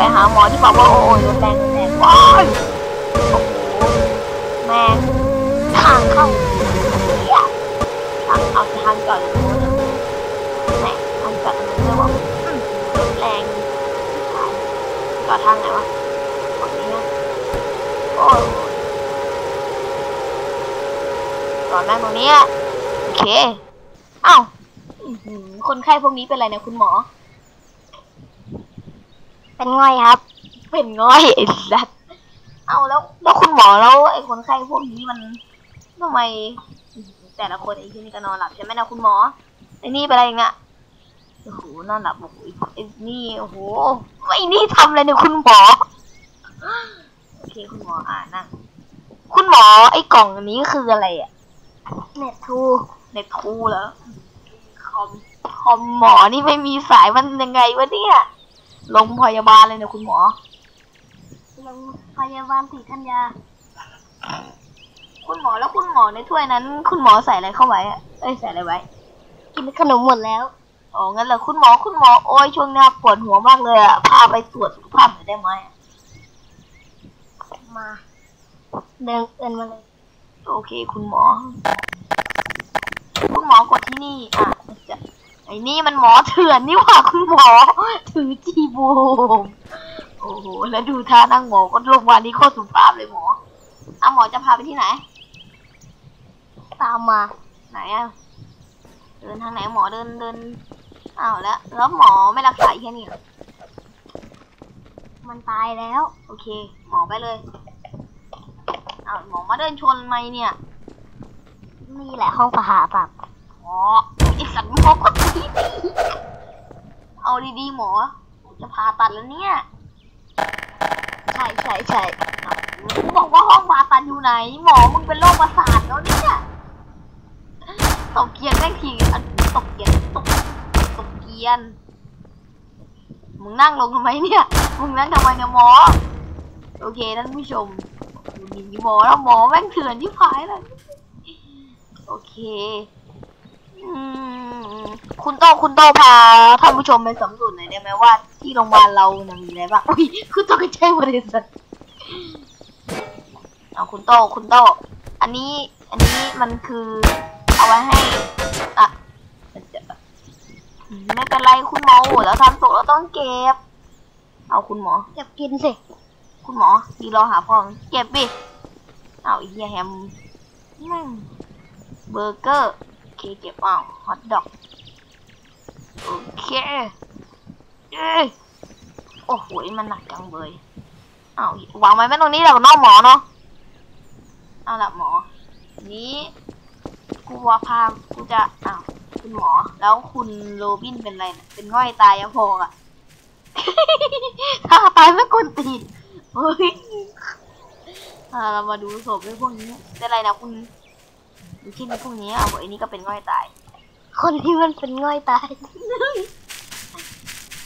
ไปหาหมอที่บอกว่าโอ้ยรถแรงรถแรงว้ายโอ้โหแม่งทางเข้าเนี่ยทางเอาทางจอดอยู่ตรงนู้นน่ะแม่งทางจอดตรงนู้นเลยว่าอืมรถแรงตายจอทางไหนวะฝั่งนี้นะโอ้ยจอดแม่ตรงนี้อะโอเคอ้าวคนไข้พวกนี้เป็นอะไรเนี่ยคุณหมอ เป็นง่อยครับ เป็นง่อยไอ้สัตว์เอาแล้วแล้วคุณหมอแล้วไอ้คนไข้พวกนี้มันทำไมแต่ละคนไอ้ที่นี่ก็นอนหลับใช่ไหมนะคุณหมอไอ้นี่เป็นอะไรเนี่ยโอ้โหนอนหลับโอ้โหไอ้นี่โอ้โหไอ้นี่ทำอะไรเนี่ยคุณหมอโอเคคุณหมออ่านั่งคุณหมอไอ้กล่องอันนี้คืออะไรอะเน็ตทูเน็ตทูเหรอคอมคอมหมอนี่ไม่มีสายมันยังไงวะเนี่ย โรงพยาบาลเลยเนี่ยคุณหมอโรงพยาบาลศรีธัญญา คุณหมอแล้วคุณหมอในถ้วยนั้น คุณหมอใส่อะไรเข้าไว้อะเอ้ยใส่อะไรไว้ กินขนมหมดแล้ว อ๋อ งั้นเหรอคุณหมอคุณหมอโอ้ยช่วงเนี้ยปวดหัวมากเลยอะพาไปตรวจสุขภาพหน่อยได้ไหมอะมาเดินเอินมาเลย โอเค คุณหมอ คุณหมอกดที่นี่ อะจะ ไอ้นี่มันหมอเถื่อนนี่หว่าคุณหมอ ถือจีบูมโอ้โห แล้วดูท่านั่งหมอก็โรงพยาบาลนี้โคตรสุภาพเลยหมออะหมอจะพาไปที่ไหน ตามมา ไหนอะเดินทางไหนหมอเดินเดินอ้าวแล้ว แล้วหมอไม่รักษาอีกแค่นี้เหรอมันตายแล้ว โอเค หมอไปเลยอ้าวหมอมาเดินชนไหมเนี่ย นี่แหละห้องผ่าตัดหมอ ไอสัตว์หมอก็ดีดีเอาดีๆหมอ จะผ่าตัดแล้วเนี่ย ใช่ใช่ใช่บอกว่าห้องผ่าตัดอยู่ไหน หมอมึงเป็นโรคประสาทแล้วเนี่ยตกเกียนแม่งทีอันตกเกียนตกตกเกียนมึงนั่งลงทำไมเนี่ย มึงนั่งทำไมเนี่ยหมอ โอเคท่านผู้ชมดูดีหมอแล้วหมอแม่งเถื่อนที่พายเลยโอเค คุณโตคุณโตพาท่านผู้ชมไปสำรวจหน่อยได้ไหมว่าที่โรงพยาบาลเราเนี่ยมีอะไรบ้างอุ้ยคุณโตก็ใช่บริษัทเอาคุณโตคุณโตอันนี้อันนี้มันคือเอาไว้ให้อะไม่เป็นไรคุณหมอโอ้แล้วทำตกแล้วต้องเก็บ เอาคุณหมอเก็บกินสิคุณหมอดีรอหาฟองเก็บดิเอาไอ้เฮียแฮมแม่งเบอร์เกอร์โอ เคเก็บเอาฮอทดอก โอเคเอ้โอ้โหมันหนักจังเลยเอาวางไว้ไม่ตรงนี้แหละกับน้องหมอเนาะเอาละหมอ นี้กูว่าพากูจะอ้าวคุณหมอ แล้วคุณโรบินเป็นอะไรนะเป็นง่อยตายยังพออะถ้าตายไม่กวนตีนเฮ้ยเรามาดูศพไอ้พวกนี้เป็นไรนะคุณ ดูที่ในพวกนี้เอาไอ้นี่ก็เป็นง่อยตาย คนที่มันเป็นง่อยตาย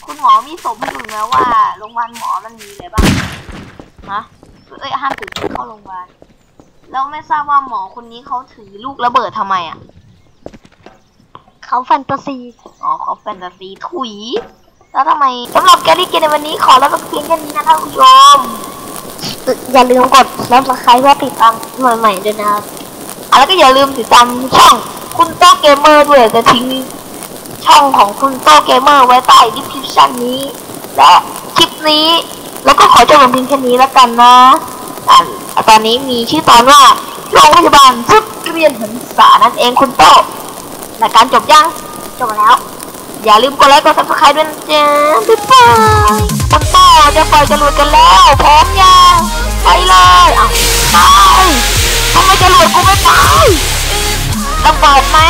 คุณหมอมีศพให้ดูไหมว่าโรงพยาบาลหมอมันมีอะไรบ้างฮะเอ้ยห้ามถือเข้าโรงพยาบาลแล้วไม่ทราบว่าหมอคนนี้เขาถือลูกระเบิดทำไมอะเขาแฟนตาซีอ๋อเขาแฟนตาซีถุย แล้วทำไมสำหรับแกรี่เกมในวันนี้ขอแล้วก็เพียงแค่นี้นะท่านผู้ชมอย่าลืมกดซับสไครต์เพื่อติดตามใหม่ๆด้วยนะครับอะ แล้วก็อย่าลืมติดตามช่องคุณโต้เกมเมอร์ด้วยจะทิ้งช่องของคุณโต้เกมเมอร์ไว้ใต้ดีสคริปชั่นนี้ และคลิปนี้ แล้วก็ขอจบลงเพียงแค่นี้แล้วกันนะอะตอนนี้มีชื่อตอนว่าโรงพยาบาลชุดเรียนหันษานั่นเองคุณโต้รายการจบยังจบแล้ว อย่าลืมกดไลค์กดซับสไครต์ด้วยนะจ๊ะบ๊ายบายคุณโต้จะปล่อยจรวดกันแล้วพร้อมยังไปเลยอะไป กูไม่ตายระเบิดมา